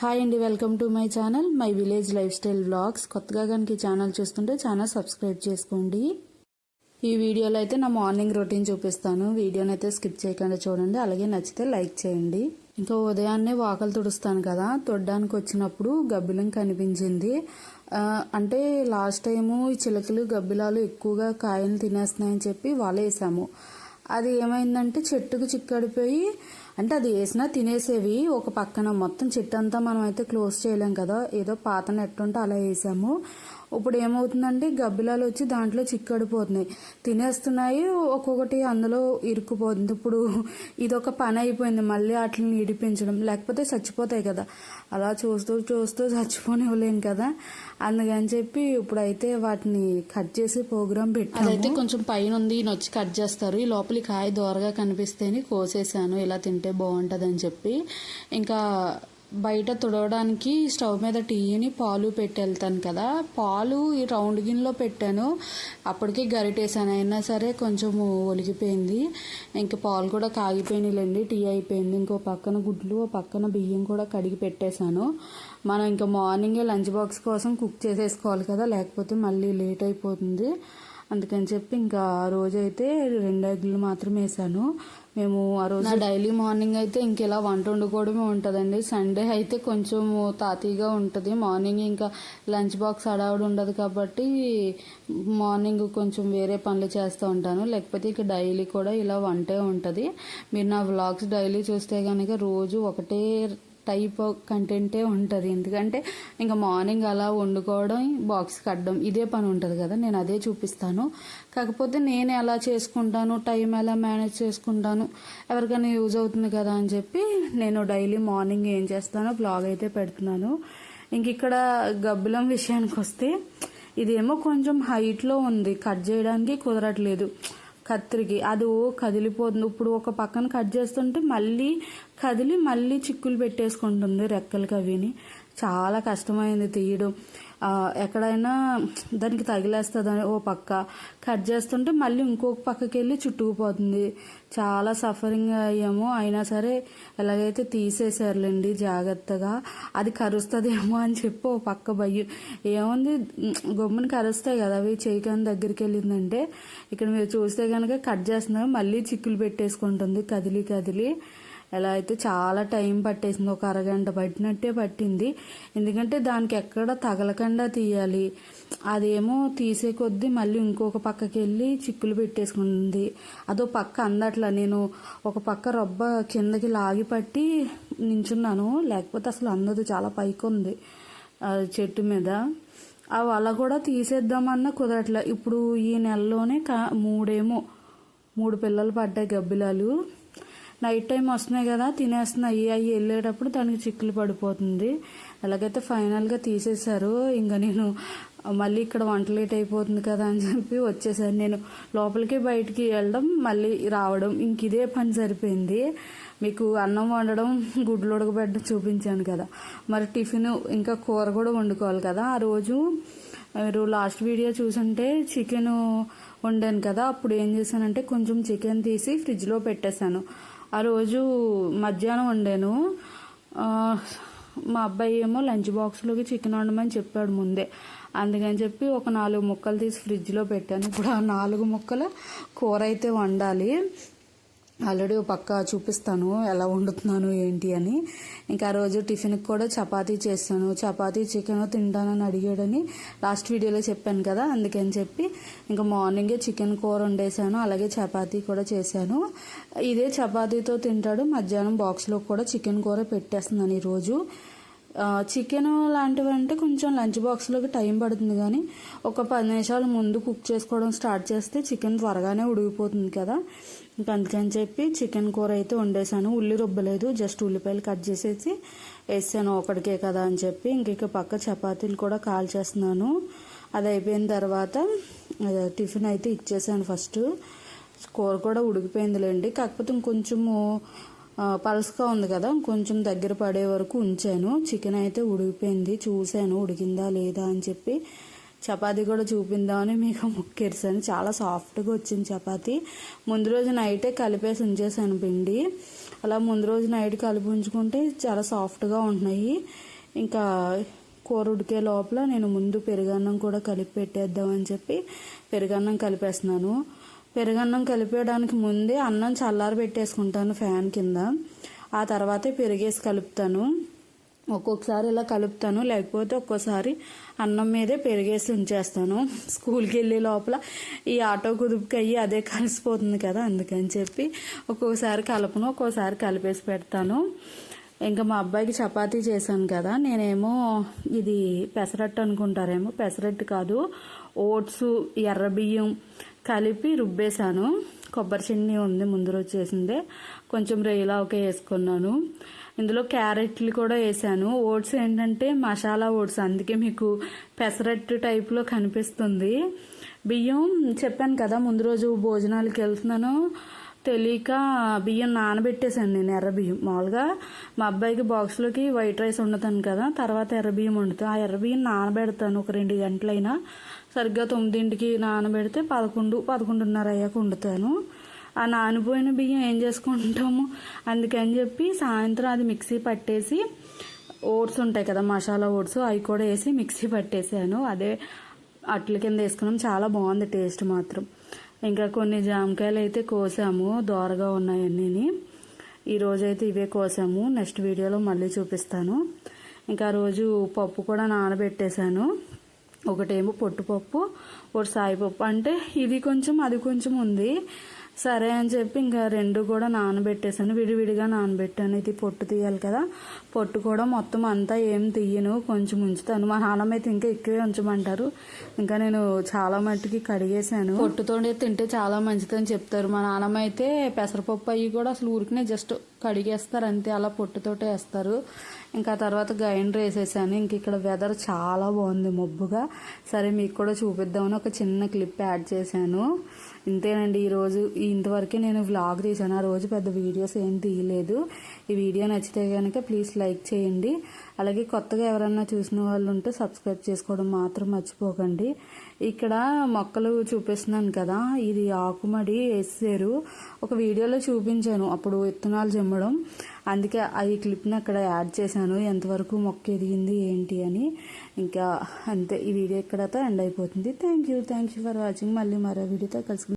Hi అండి welcome to my channel my village life style vlogs. కొత్తగా కనుక ఈ ఛానల్ చూస్తుంటే ఛానల్ సబ్స్క్రైబ్ చేసుకోండి. ఈ వీడియోలో అయితే నా మార్నింగ్ రొటీన్ చూపిస్తాను. వీడియోని అయితే స్కిప్ చేయకుండా చూడండి అలాగే నచ్చితే లైక్ చేయండి. ఇంకా ఉదయాన్నే వాకలు తుడుస్తాను కదా తొడ్డానికి వచ్చినప్పుడు గబ్బిలం కనిపించింది. అంటే లాస్ట్ టైము ఈ చిలకలు గబ్బిలాలు ఎక్కువగా కాయలు తినేస్తున్నాయని చెప్పి వలేసాము అది ఏమైందంటే చెట్టుకు చిక్కడిపోయి అంటే అది వేసినా తినేసేవి ఒక పక్కన. మొత్తం చెట్టు అంతా మనం అయితే క్లోజ్ చేయలేం కదా. ఏదో పాత నెట్ ఉంటే అలా వేసాము. ఇప్పుడు ఏమవుతుందంటే గబ్బిలాలు వచ్చి దాంట్లో చిక్కడిపోతున్నాయి. తినేస్తున్నాయి ఒక్కొక్కటి అందులో ఇరుక్కుపోతుంది. ఇప్పుడు ఇదొక పని అయిపోయింది మళ్ళీ వాటిని ఇడిపించడం. లేకపోతే చచ్చిపోతాయి కదా. అలా చూస్తూ చూస్తూ చచ్చిపోనివ్వలేం కదా. అందుకని చెప్పి ఇప్పుడైతే వాటిని కట్ చేసి ప్రోగ్రామ్ పెట్టి అదైతే కొంచెం పైన ఉంది నొచ్చి వచ్చి కట్ చేస్తారు. ఈ లోపలి కాయ దోరగా కనిపిస్తేనే కోసేసాను. ఇలా తింటే బాగుంటుందని చెప్పి. ఇంకా బయట తుడవడానికి స్టవ్ మీద టీని పాలు పెట్టి వెళ్తాను కదా. పాలు ఈ రౌండ్ గిన్నెలో పెట్టాను. అప్పటికి గరిటేసాను. అయినా సరే కొంచెం ఒలిగిపోయింది. ఇంకా పాలు కూడా కాగిపోయినాయిలేండి. టీ అయిపోయింది. ఇంకో పక్కన గుడ్లు ఓ పక్కన బియ్యం కూడా కడిగి పెట్టేశాను. మనం ఇంకా మార్నింగే లంచ్ బాక్స్ కోసం కుక్ చేసేసుకోవాలి కదా. లేకపోతే మళ్ళీ లేట్ అయిపోతుంది. అందుకని చెప్పి ఇంకా రోజైతే రెండు ఎగ్గులు మాత్రం వేసాను. మేము ఆ రోజు డైలీ మార్నింగ్ అయితే ఇంకెలా వంట వండుకోవడమే ఉంటుందండి. సండే అయితే కొంచెం తాతీగా ఉంటుంది. మార్నింగ్ ఇంకా లంచ్ బాక్స్ అడావుడు ఉండదు కాబట్టి మార్నింగ్ కొంచెం వేరే పనులు చేస్తూ ఉంటాను. లేకపోతే ఇక డైలీ కూడా ఇలా వంటే ఉంటుంది. మీరు నా వ్లాగ్స్ డైలీ చూస్తే కనుక రోజు ఒకటే టైప్ కంటెంటే ఉంటుంది. ఎందుకంటే ఇంకా మార్నింగ్ అలా వండుకోవడం బాక్స్ కట్టడం ఇదే పని ఉంటుంది కదా. నేను అదే చూపిస్తాను. కాకపోతే నేను ఎలా చేసుకుంటాను టైం ఎలా మేనేజ్ చేసుకుంటాను ఎవరికైనా యూజ్ అవుతుంది కదా అని చెప్పి నేను డైలీ మార్నింగ్ ఏం చేస్తానో బ్లాగ్ అయితే పెడుతున్నాను. ఇంక ఇక్కడ గబ్బులం విషయానికి వస్తే ఇదేమో కొంచెం హైట్లో ఉంది. కట్ చేయడానికి కుదరట్లేదు. కత్తిరికి. అది ఓ కదిలిపోతుంది. ఇప్పుడు ఒక పక్కన కట్ చేస్తుంటే మళ్ళీ కదిలి మళ్ళీ చిక్కులు పెట్టేసుకుంటుంది రెక్కలకి అవిని చాలా కష్టమైంది తీయడం. ఎక్కడైనా దానికి తగిలేస్తుంది ఓ పక్క. కట్ చేస్తుంటే మళ్ళీ ఇంకొక పక్కకి వెళ్ళి చుట్టుకుపోతుంది. చాలా సఫరింగ్ అయ్యాము. అయినా సరే ఎలాగైతే తీసేసారులేండి జాగ్రత్తగా. అది కరుస్తుందేమో అని చెప్పి ఓ పక్క భయం. ఏముంది? గొమ్మని కరుస్తాయి కదా అవి. చేయకాని దగ్గరికి వెళ్ళిందంటే ఇక్కడ మీరు చూస్తే కనుక కట్ చేస్తున్నారు. మళ్ళీ చిక్కులు పెట్టేసుకుంటుంది. కదిలి కదిలి. ఎలా అయితే చాలా టైం పట్టేసింది ఒక అరగంట పట్టినట్టే పట్టింది. ఎందుకంటే దానికి ఎక్కడ తగలకుండా తీయాలి. అదేమో తీసే కొద్దీ మళ్ళీ ఇంకొక పక్కకి వెళ్ళి చిక్కులు పెట్టేసుకుంది. అదో పక్క అందట్లా నేను ఒక పక్క రొబ్బ కిందకి లాగి పట్టి నించున్నాను. లేకపోతే అసలు అందదు చాలా పైకి ఉంది ఆ చెట్టు మీద. ఆ వల కూడా తీసేద్దామన్నా కుదరట్లే. ఇప్పుడు ఈ నెలలోనే కా మూడేమో మూడు పిల్లలు పడ్డాయి గబ్బిలాలు. నైట్ టైం వస్తున్నాయి కదా తినేస్తున్నాయి. అవి వెళ్ళేటప్పుడు దానికి చిక్కులు పడిపోతుంది. ఎలాగైతే ఫైనల్గా తీసేశారు. ఇంకా నేను మళ్ళీ ఇక్కడ వంట లేట్ అయిపోతుంది కదా అని చెప్పి వచ్చేసాను. నేను లోపలికి బయటికి వెళ్ళడం మళ్ళీ రావడం ఇంక ఇదే పని సరిపోయింది. మీకు అన్నం వండడం గుడ్లు ఉడకబెట్టడం చూపించాను కదా. మరి టిఫిన్ ఇంకా కూర కూడా వండుకోవాలి కదా. ఆ రోజు మీరు లాస్ట్ వీడియో చూసుంటే చికెన్ వండాను కదా. అప్పుడు ఏం చేశానంటే కొంచెం చికెన్ తీసి ఫ్రిడ్జ్లో పెట్టేశాను. ఆ రోజు మధ్యాహ్నం వండాను. మా అబ్బాయి ఏమో లంచ్ బాక్స్లోకి చికెన్ వండమని చెప్పాడు ముందే. అందుకని చెప్పి ఒక నాలుగు ముక్కలు తీసి ఫ్రిడ్జ్లో పెట్టాను. ఇప్పుడు ఆ నాలుగు ముక్కల కూర అయితే వండాలి. ఆల్రెడీ పక్క చూపిస్తాను ఎలా వండుతున్నాను ఏంటి అని. ఇంకా ఆ రోజు టిఫిన్కి కూడా చపాతీ చేస్తాను చపాతీ చికెన్ తింటానని అడిగాడని లాస్ట్ వీడియోలో చెప్పాను కదా అందుకని చెప్పి ఇంకా మార్నింగే చికెన్ కూర వండేసాను అలాగే చపాతీ కూడా చేశాను. ఇదే చపాతీతో తింటాడు మధ్యాహ్నం బాక్స్లో కూడా చికెన్ కూర పెట్టేస్తున్నాను ఈరోజు చికెన్ లాంటివి అంటే కొంచెం లంచ్ బాక్స్లోకి టైం పడుతుంది కానీ ఒక పది నిమిషాలు ముందు కుక్ చేసుకోవడం స్టార్ట్ చేస్తే చికెన్ త్వరగానే ఉడిగిపోతుంది కదా. ఇంకా అందుకని చెప్పి చికెన్ కూర అయితే వండేసాను ఉల్లి రుబ్బలేదు జస్ట్ ఉల్లిపాయలు కట్ చేసేసి వేసాను ఒకటికే కదా అని చెప్పి. ఇంక ఇక పక్క చపాతీలు కూడా కాల్ చేస్తున్నాను అది అయిపోయిన తర్వాత టిఫిన్ అయితే ఇచ్చేసాను ఫస్ట్. కూర కూడా ఉడికిపోయిందిలేండి. కాకపోతే ఇంకొంచెము పల్స్గా ఉంది కదా కొంచెం దగ్గర పడే వరకు ఉంచాను. చికెన్ అయితే ఉడికిపోయింది చూశాను ఉడికిందా లేదా అని చెప్పి చపాతీ కూడా చూపిందామని మీకు ముక్కెరిసాను చాలా సాఫ్ట్గా వచ్చింది చపాతీ. ముందు రోజు నైటే కలిపేసి ఉంచేసాను పిండి. అలా ముందు రోజు నైట్ కలిపి ఉంచుకుంటే చాలా సాఫ్ట్గా ఉంటున్నాయి. ఇంకా కూర ఉడికే లోపల నేను ముందు పెరుగన్నం కూడా కలిపి పెట్టేద్దామని చెప్పి పెరుగన్నం కలిపేస్తున్నాను. పెరుగన్నం కలిపేయడానికి ముందే అన్నం చల్లారి పెట్టేసుకుంటాను ఫ్యాన్ కింద. ఆ తర్వాతే పెరిగేసి కలుపుతాను. ఒక్కొక్కసారి ఇలా కలుపుతాను. లేకపోతే ఒక్కోసారి అన్నం మీదే పెరిగేసి ఉంచేస్తాను. స్కూల్కి వెళ్ళే లోపల ఈ ఆటో కుదుపుకి అయ్యి అదే కలిసిపోతుంది కదా అందుకని చెప్పి ఒక్కొక్కసారి కలపను ఒక్కోసారి కలిపేసి పెడతాను. ఇంకా మా అబ్బాయికి చపాతీ చేశాను కదా నేనేమో ఇది పెసరట్టు అనుకుంటారేమో పెసరట్టు కాదు ఓట్స్ ఎర్ర బియ్యం కలిపి రుబ్బేశాను. కొబ్బరి చిన్ని ఉంది ముందు రోజు చేసిందే. కొంచెం రేయిలా ఒకే వేసుకున్నాను. ఇందులో క్యారెట్లు కూడా వేసాను. ఓట్స్ ఏంటంటే మసాలా ఓట్స్. అందుకే మీకు పెసరట్టు టైప్లో కనిపిస్తుంది. బియ్యం చెప్పాను కదా ముందు రోజు భోజనాలకు వెళ్తున్నాను. తెలియక బియ్యం నానబెట్టేశాను నేను ఎర్ర బియ్యం. మామూలుగా మా అబ్బాయికి బాక్స్లోకి వైట్ రైస్ వండుతాను కదా తర్వాత ఎర్ర బియ్యం వండుతాను ఆ ఎర్ర బియ్యం నానబెడతాను ఒక రెండు గంటలైనా. సరిగ్గా తొమ్మిదింటికి నానబెడితే పదకొండు పదకొండున్నర అయ్యాక వండుతాను. ఆ నానిపోయిన బియ్యం ఏం చేసుకుంటాము? అందుకని చెప్పి సాయంత్రం అది మిక్సీ పట్టేసి ఓట్స్ ఉంటాయి కదా మసాలా ఓట్స్ అవి కూడా వేసి మిక్సీ పట్టేసాను. అదే అట్ల కింద వేసుకున్నాం. చాలా బాగుంది టేస్ట్ మాత్రం. ఇంకా కొన్ని జామకాయలు అయితే కోసాము దోరగా ఉన్నాయన్నీ ఈరోజు అయితే ఇవే కోసాము. నెక్స్ట్ వీడియోలో మళ్ళీ చూపిస్తాను. ఇంకా ఆ రోజు పప్పు కూడా నానబెట్టేశాను. ఒకటేమో పొట్టుపప్పు ఒకటి సాయిపప్పు అంటే ఇది కొంచెం అది కొంచెం ఉంది. సరే అని చెప్పి ఇంకా రెండు కూడా నానబెట్టేసాను విడివిడిగా నానబెట్టాను. ఇది పొట్టు తీయాలి కదా. పొట్టు కూడా మొత్తం అంతా ఏం తీయను. కొంచెం ఉంచుతాను. మా నాన్నమైతే ఇంకా ఎక్కువే ఉంచమంటారు. ఇంకా నేను చాలా మట్టుకి కడిగేశాను. పొట్టుతోనే తింటే చాలా మంచిదని చెప్తారు. మా నాన్నమ్మ అయితే పెసరపప్పు అవి కూడా అసలు ఊరికనే జస్ట్ కడిగేస్తారు. అంతే. అలా పొట్టుతోటే వేస్తారు. ఇంకా తర్వాత గ్రైండర్ వేసేసాను. ఇంక ఇక్కడ వెదర్ చాలా బాగుంది. మబ్బుగా. సరే మీకు కూడా చూపిద్దామని ఒక చిన్న క్లిప్ యాడ్ చేశాను. ఇంతేనండి ఈరోజు ఇంతవరకే నేను వ్లాగ్ తీసాను ఆ రోజు పెద్ద వీడియోస్ ఏం తీయలేదు. ఈ వీడియో నచ్చితే కనుక ప్లీజ్ లైక్ చేయండి. అలాగే కొత్తగా ఎవరన్నా చూసిన వాళ్ళు ఉంటే సబ్స్క్రైబ్ చేసుకోవడం మాత్రం మర్చిపోకండి. ఇక్కడ మొక్కలు చూపిస్తున్నాను కదా ఇది ఆకుమడి వేసారు ఒక వీడియోలో చూపించాను అప్పుడు విత్తనాలు జమ్మడం. అందుకే ఈ క్లిప్ని అక్కడ యాడ్ చేశాను. ఎంతవరకు మొక్క ఎదిగింది ఏంటి అని. ఇంకా అంతే ఈ వీడియో ఇక్కడతో ఎండ్ అయిపోతుంది. Thank you thank you for watching మళ్ళీ మరో వీడియోతో కలుసుకుంటాం